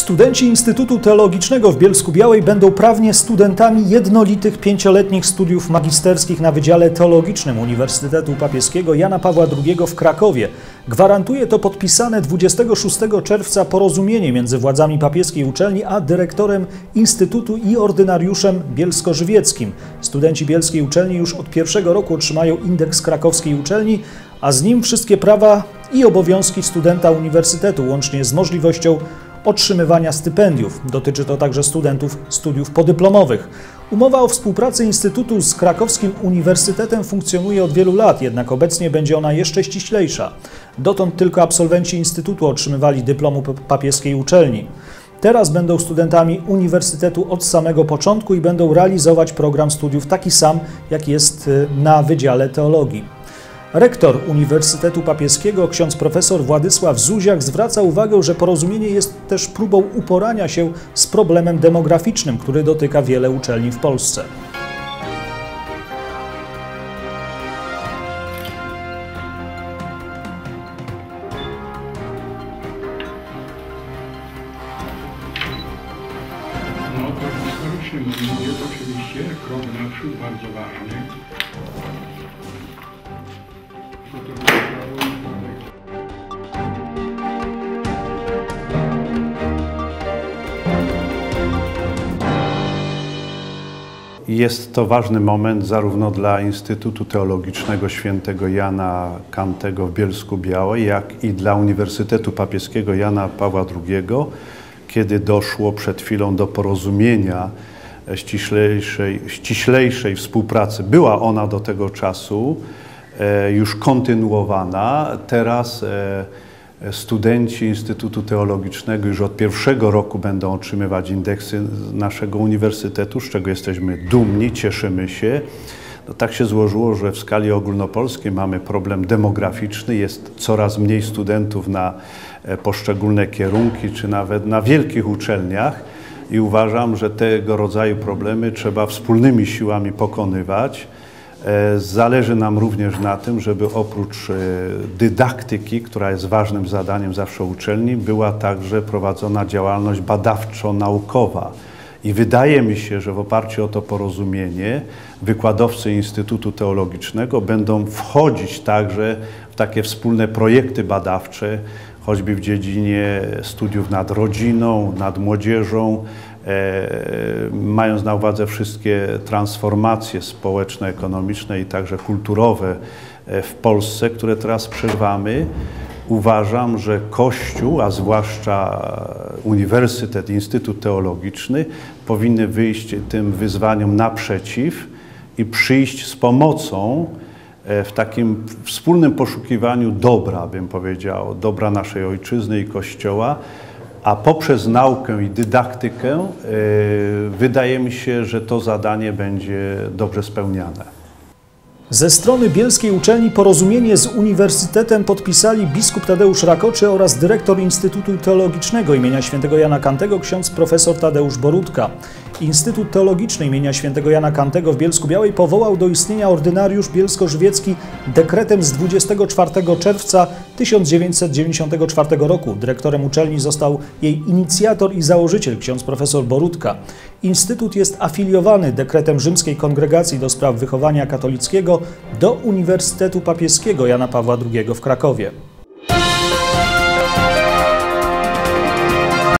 Studenci Instytutu Teologicznego w Bielsku Białej będą prawnie studentami jednolitych pięcioletnich studiów magisterskich na Wydziale Teologicznym Uniwersytetu Papieskiego Jana Pawła II w Krakowie. Gwarantuje to podpisane 26 czerwca porozumienie między władzami papieskiej uczelni a dyrektorem Instytutu i ordynariuszem bielsko-żywieckim. Studenci bielskiej uczelni już od pierwszego roku otrzymają indeks krakowskiej uczelni, a z nim wszystkie prawa i obowiązki studenta uniwersytetu, łącznie z możliwością otrzymywania stypendiów. Dotyczy to także studentów studiów podyplomowych. Umowa o współpracy Instytutu z Krakowskim Uniwersytetem funkcjonuje od wielu lat, jednak obecnie będzie ona jeszcze ściślejsza. Dotąd tylko absolwenci Instytutu otrzymywali dyplomu papieskiej uczelni. Teraz będą studentami uniwersytetu od samego początku i będą realizować program studiów taki sam, jak jest y, na Wydziale Teologii. Rektor Uniwersytetu Papieskiego, ksiądz profesor Władysław Zuziak zwraca uwagę, że porozumienie jest też próbą uporania się z problemem demograficznym, który dotyka wiele uczelni w Polsce. No to historyczny moment jest oczywiście krok naprzód, bardzo ważny. Jest to ważny moment zarówno dla Instytutu Teologicznego Świętego Jana Kantego w Bielsku Białej, jak i dla Uniwersytetu Papieskiego Jana Pawła II, kiedy doszło przed chwilą do porozumienia ściślejszej, ściślejszej współpracy. Była ona do tego czasu e, już kontynuowana. Teraz e, Studenci Instytutu Teologicznego już od pierwszego roku będą otrzymywać indeksy naszego uniwersytetu, z czego jesteśmy dumni, cieszymy się. No, tak się złożyło, że w skali ogólnopolskiej mamy problem demograficzny, jest coraz mniej studentów na e, poszczególne kierunki, czy nawet na wielkich uczelniach i uważam, że tego rodzaju problemy trzeba wspólnymi siłami pokonywać. E, Zależy nam również na tym, żeby oprócz e, dydaktyki, która jest ważnym zadaniem zawsze uczelni, była także prowadzona działalność badawczo-naukowa. I wydaje mi się, że w oparciu o to porozumienie wykładowcy Instytutu Teologicznego będą wchodzić także w takie wspólne projekty badawcze, choćby w dziedzinie studiów nad rodziną, nad młodzieżą, mając na uwadze wszystkie transformacje społeczne, ekonomiczne i także kulturowe e, w Polsce, które teraz przeżywamy, uważam, że Kościół, a zwłaszcza Uniwersytet, Instytut Teologiczny powinny wyjść tym wyzwaniom naprzeciw i przyjść z pomocą e, w takim wspólnym poszukiwaniu dobra, bym powiedział, dobra naszej ojczyzny i Kościoła, a poprzez naukę i dydaktykę e, wydaje mi się, że to zadanie będzie dobrze spełniane. Ze strony Bielskiej Uczelni porozumienie z Uniwersytetem podpisali biskup Tadeusz Rakoczy oraz dyrektor Instytutu Teologicznego imienia Świętego Jana Kantego ksiądz profesor Tadeusz Borudka. Instytut Teologiczny imienia Świętego Jana Kantego w Bielsku Białej powołał do istnienia ordynariusz bielsko-żywiecki dekretem z 24 czerwca 1994 roku. Dyrektorem uczelni został jej inicjator i założyciel ksiądz profesor Borudka. Instytut jest afiliowany dekretem Rzymskiej Kongregacji do Spraw Wychowania Katolickiego do Uniwersytetu Papieskiego Jana Pawła II w Krakowie.